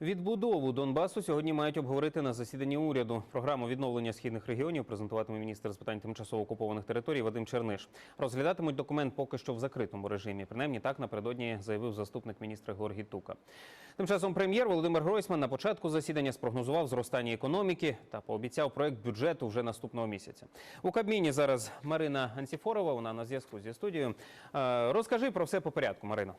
Відбудову Донбасу сьогодні мають обговорити на засіданні уряду. Програму відновлення східних регіонів презентуватиме міністр з питань тимчасово окупованих територій Вадим Черниш. Розглядатимуть документ поки що в закритому режимі. Принаймні так напередодні заявив заступник міністра Георгій Тука. Тим часом прем'єр Володимир Гройсман на початку засідання спрогнозував зростання економіки та пообіцяв проект бюджету вже наступного місяця. У Кабміні зараз Марина Анціфорова. Вона на зв'язку зі студією. Е, Розкажи про все по порядку, Марино.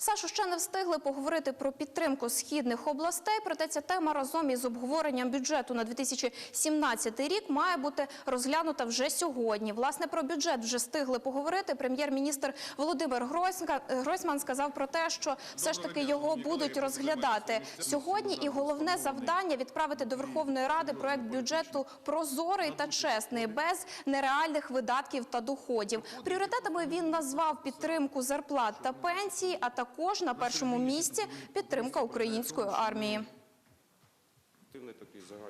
Сашу ще не встигли поговорити про підтримку східних областей. Проте ця тема разом із обговоренням бюджету на 2017 рік має бути розглянута вже сьогодні. Власне про бюджет вже встигли поговорити. Прем'єр-міністр Володимир Гройсман- сказав про те, що все ж таки його будуть розглядати сьогодні. І головне завдання відправити до Верховної Ради проект бюджету прозорий та чесний, без нереальних видатків та доходів. Пріоритетами він назвав підтримку зарплат та пенсій, а також на першому місці підтримка української армії.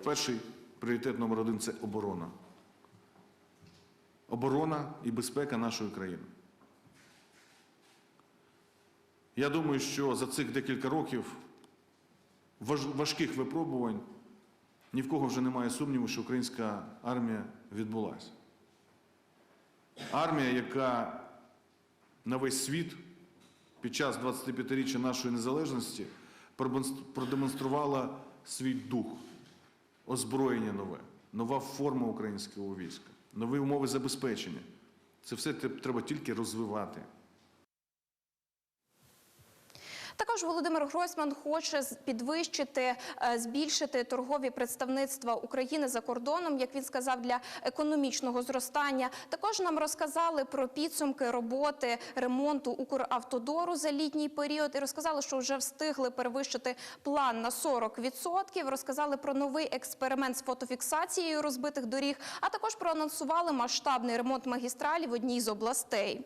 Перший пріоритет номер один це оборона. Оборона і безпека нашої країни. Я думаю, що за цих декілька років важких випробувань ні в кого вже немає сумніву, що українська армія відбулася. Армія, яка на весь світ під час 25-річчя нашої незалежності продемонструвала свій дух, озброєння нове, нова форма українського війська, нові умови забезпечення. Це все треба тільки розвивати. Також Володимир Гройсман хоче підвищити, е, збільшити торгові представництва України за кордоном, як він сказав, для економічного зростання. Також нам розказали про підсумки роботи ремонту Укравтодору за літній період і розказали, що вже встигли перевищити план на 40%. Розказали про новий експеримент з фотофіксацією розбитих доріг, а також проанонсували масштабний ремонт магістралі в одній з областей.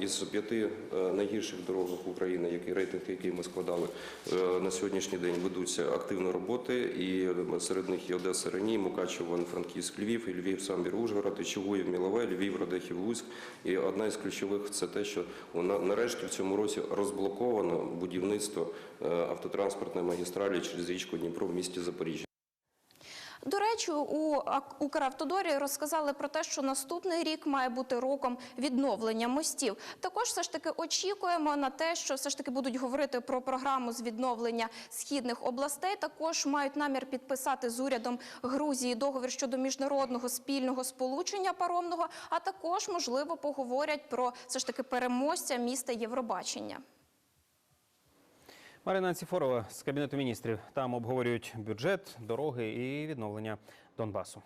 Із п'яти е, найгірших дорог України, які рейтинг, який ми складали е, на сьогоднішній день, ведуться активно роботи. І е, серед них є Одеса Рені, Мукачево, Франківськ, Львів, і Львів, Самбір, Ужгород, і Чугуїв, Мілове, Львів, Радехів, Луцьк. І одна із ключових це те, що вона нарешті в цьому році розблоковано будівництво автотранспортної магістралі через річку Дніпро в місті Запоріжжя. До речі, у Укравтодорі розказали про те, що наступний рік має бути роком відновлення мостів. Також все ж таки очікуємо на те, що все ж таки будуть говорити про програму з відновлення східних областей. Також мають намір підписати з урядом Грузії договір щодо міжнародного спільного сполучення паромного. А також можливо поговорять про все ж таки переможця міста Євробачення. Марина Ціфорова з Кабінету міністрів. Там обговорюють бюджет, дороги і відновлення Донбасу.